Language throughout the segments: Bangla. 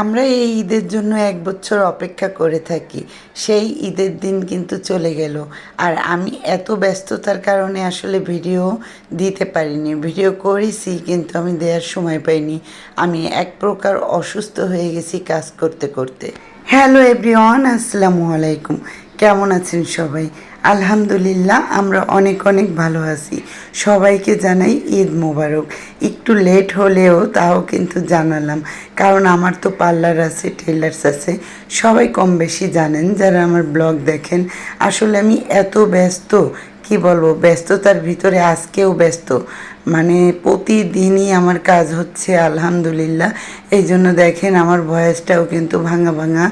আমরা এই ঈদের জন্য এক বছর অপেক্ষা করে থাকি। সেই ঈদের দিন কিন্তু চলে গেল। আর আমি এত ব্যস্ততার কারণে আসলে ভিডিও দিতে পারিনি। ভিডিও করেছি কিন্তু আমি দেওয়ার সময় পাইনি। আমি এক প্রকার অসুস্থ হয়ে গেছি কাজ করতে করতে। হ্যালো এভরিওয়ান, আসসালামু আলাইকুম। কেমন আছেন সবাই? আলহামদুলিল্লাহ, আমরা অনেক অনেক ভালো আছি। সবাইকে জানাই ঈদ মোবারক। একটু লেট হলেও তাও কিন্তু জানালাম, কারণ আমার তো পার্লার আছে টেলার্স আছে। সবাই কম বেশি জানেন, যারা আমার ব্লগ দেখেন। আসলে আমি এত ব্যস্ত, কি বলব, ব্যস্ততার ভিতরে আজকেও ব্যস্ত। মানে প্রতিদিনই আমার কাজ হচ্ছে আলহামদুলিল্লাহ। এই জন্য দেখেন আমার ভয়েসটাও কিন্তু ভাঙা ভাঙা।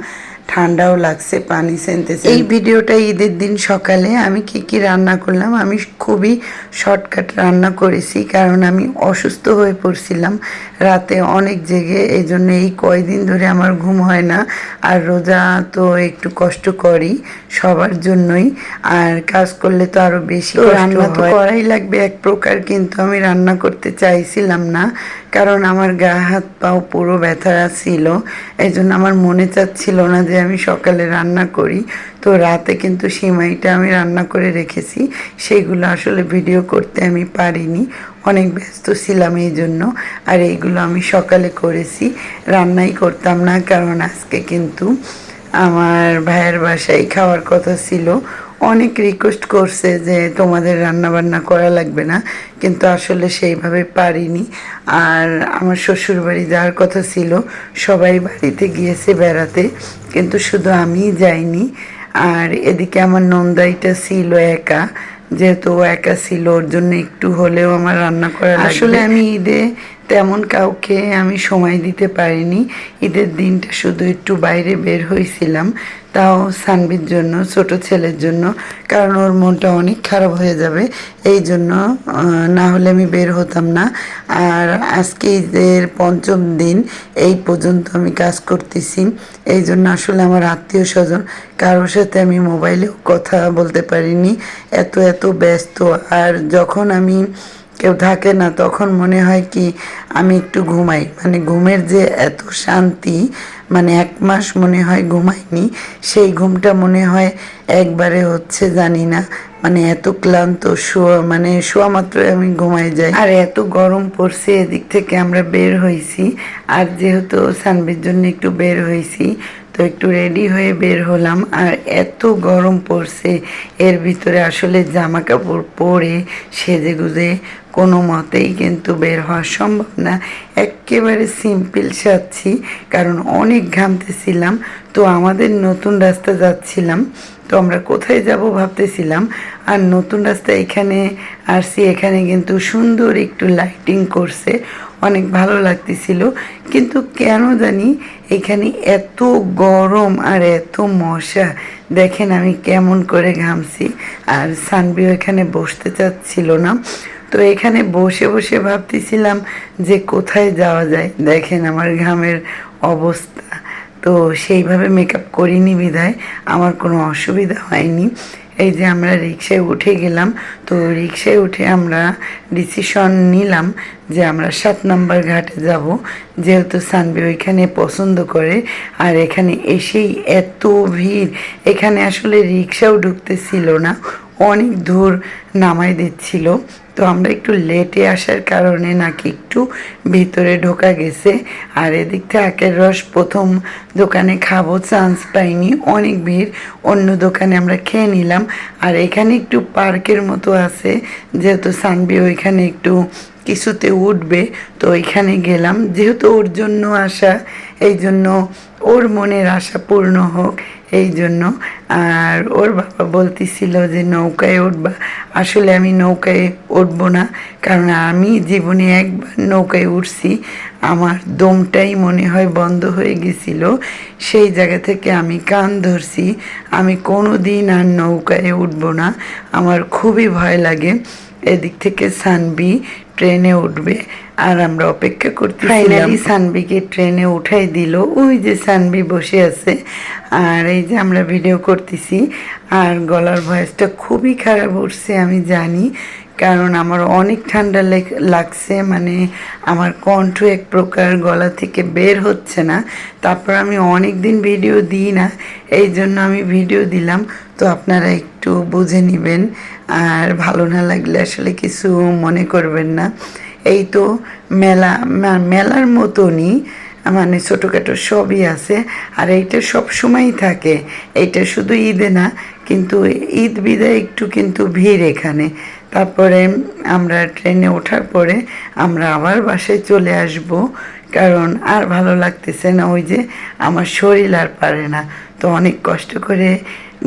ঠান্ডাও লাগছে পানি সেনতেছে। এই ভিডিওটা ঈদের দিন সকালে আমি কি কি রান্না করলাম? আমি খুবই শর্টকাট রান্না করেছি কারণ আমি অসুস্থ হয়ে পড়ছিলাম। রাতে অনেক জেগে এই জন্য এই কয়দিন ধরে আমার ঘুম হয় না। আর রোজা তো একটু কষ্ট করি সবার জন্যই আর কাজ করলে তো আরও বেশি রান্না তো করাই লাগবে এক প্রকার কিন্তু আমি রান্না করতে চাইছিলাম না। কারণ আমার গা, হাত, পাও পুরো ব্যথা ছিল। এই জন্য আমার মনে চাচ্ছিল না যে আমি সকালে রান্না করি। তো রাতে কিন্তু সিমাইটা আমি রান্না করে রেখেছি। সেইগুলো আসলে ভিডিও করতে আমি পারিনি। অনেক ব্যস্ত ছিলাম এই জন্য আর এইগুলো আমি সকালে করেছি। রান্নাই করতাম না, কারণ আজকে কিন্তু আমার ভাইয়ের বাসায় খাওয়ার কথা ছিল। অনেক রিকোয়েস্ট করছে যে তোমাদের রান্না বান্না করা লাগবে না, কিন্তু আসলে সেইভাবে পারিনি। আর আমার শ্বশুর বাড়ি যাওয়ার কথা ছিল, সবাই বাড়িতে গিয়েছে বেড়াতে, কিন্তু শুধু আমিই যাইনি। আর এদিকে আমার নন্দাইটা ছিল একা, যেহেতু একা ছিল, ওর জন্য একটু হলেও আমার রান্না করা আসলে আমি ঈদে তেমন কাউকে আমি সময় দিতে পারিনি। ঈদের দিনটা শুধু একটু বাইরে বের হয়েছিলাম, তাও সানবির জন্য, ছোট ছেলের জন্য, কারণ ওর মনটা অনেক খারাপ হয়ে যাবে, এই জন্য না হলে আমি বের হতাম না। আর আজকে ঈদের পঞ্চম দিন, এই পর্যন্ত আমি কাজ করতেছি। এই জন্য আসলে আমার আত্মীয় স্বজন কারোর সাথে আমি মোবাইলেও কথা বলতে পারিনি। এত এত ব্যস্ত, আর যখন আমি কেউ থাকে না, তখন মনে হয় কি আমি একটু ঘুমাই। মানে ঘুমের যে এত শান্তি মানে এক মাস মনে হয় ঘুমাইনি, সেই ঘুমটা মনে হয় একবারে হচ্ছে জানি না মানে এত ক্লান্ত, শোয়া মানে শোয়া মাত্র আমি ঘুমাই যাই। আর এত গরম পড়ছে এদিক থেকে আমরা বের হয়েছি আর যেহেতু সানবির জন্য একটু বের হয়েছি তো একটু রেডি হয়ে বের হলাম। আর এত গরম পড়ছে, এর ভিতরে আসলে জামা কাপড় পরে সেজে গুজে কোনো মতেই কিন্তু বের হওয়া সম্ভব না। একেবারে সিম্পল সাজছি, কারণ অনেক ঘামতেছিলাম। তো আমাদের নতুন রাস্তা যাচ্ছিলাম, তো আমরা কোথায় যাব ভাবতেছিলাম। আর নতুন রাস্তা এখানে আসছি, এখানে কিন্তু সুন্দর একটু লাইটিং করছে। অনেক ভালো লাগতেছিল। কিন্তু কেন জানি এখানে এত গরম আর এত মশা। দেখেন আমি কেমন করে ঘামছি। আর সানবিও এখানে বসতে চাচ্ছিল না। তো এখানে বসে বসে ভাবতেছিলাম যে কোথায় যাওয়া যায়। দেখেন আমার ঘামের অবস্থা। তো সেইভাবে মেকআপ করিনি বিধায়। আমার কোনো অসুবিধা হয়নি। এই যে আমরা রিক্সায় উঠে গেলাম, তো রিক্সায় উঠে আমরা ডিসিশন নিলাম যে আমরা সাত নম্বর ঘাটে যাব। যেহেতু সানবি ওইখানে পছন্দ করে, আর এখানে এসেই এত ভিড়। এখানে আসলে রিক্সাও ঢুকতেছিল না, অনেক দূর। নামাই দিচ্ছিল। তো আমরা একটু লেটে আসার কারণে নাকি একটু ভিতরে ঢোকা গেছে। আর এদিক থেকে আখের রস প্রথম দোকানে খাব চান্স পাইনি। অনেক ভিড়, অন্য দোকানে আমরা খেয়ে নিলাম। আর এখানে একটু পার্কের মতো আছে, যেহেতু সানবি ওইখানে একটু কিছুতে উঠবে, তো ওইখানে গেলাম। যেহেতু ওর জন্য আসা এই জন্য ওর মনের আশা পূর্ণ হোক, এই জন্য। আর ওর বাবা বলতেছিল যে নৌকায় উঠবা আসলে আমি নৌকায় উঠব না, কারণ আমি জীবনে একবার নৌকায় উঠছি, আমার দমটাই মনে হয় বন্ধ হয়ে গেছিল। সেই জায়গা থেকে আমি কান ধরছি, আমি কোনো দিন আর নৌকায় উঠব না, আমার খুবই ভয় লাগে। এদিক থেকে সানবি ট্রেনে উঠবে। আর আমরা অপেক্ষা করতে ফাইনালি সানবিকে ট্রেনে উঠাই দিল। ওই যে সানবি বসে আছে। আর এই যে আমরা ভিডিও করতেছি, আর গলার ভয়েসটা খুবই খারাপ উঠছে, আমি জানি। কারণ আমার অনেক ঠান্ডা লেগ- লাগছে মানে আমার কণ্ঠ এক প্রকার গলা থেকে বের হচ্ছে না। তারপর আমি অনেক দিন ভিডিও দিই না, এই জন্য আমি ভিডিও দিলাম। তো আপনারা একটু বুঝে নেবেন। আর ভালো না লাগলে আসলে কিছু মনে করবেন না। এই তো মেলা মেলার মতনই মানে ছোটোখাটো সবই আছে। আর এইটা সব সময়ই থাকে। এইটা শুধু ঈদে না, কিন্তু ঈদ বিদায় একটু কিন্তু ভিড় এখানে। তারপরে আমরা ট্রেনে ওঠার পরে আমরা আবার বাসায় চলে আসব, কারণ আর ভালো লাগতেছে না। ওই যে আমার শরীর আর পারে না। তো অনেক কষ্ট করে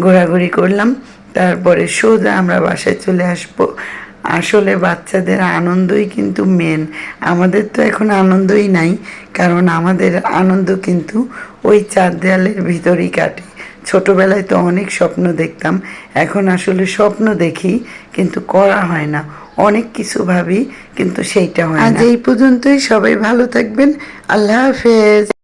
ঘোরাঘুরি করলাম। তারপরে সোজা আমরা বাসায় চলে আসব। আসলে বাচ্চাদের আনন্দই কিন্তু মেন আমাদের তো এখন আনন্দই নাই, কারণ আমাদের আনন্দ কিন্তু ওই চার দেয়ালের ভিতরেই কাটে। ছোটবেলায় তো অনেক স্বপ্ন দেখতাম, এখন আসলে স্বপ্ন দেখি, কিন্তু করা হয় না। অনেক কিছু ভাবি, কিন্তু সেইটা হয় আজ এই পর্যন্তই, সবাই ভালো থাকবেন, আল্লাহ হাফেজ।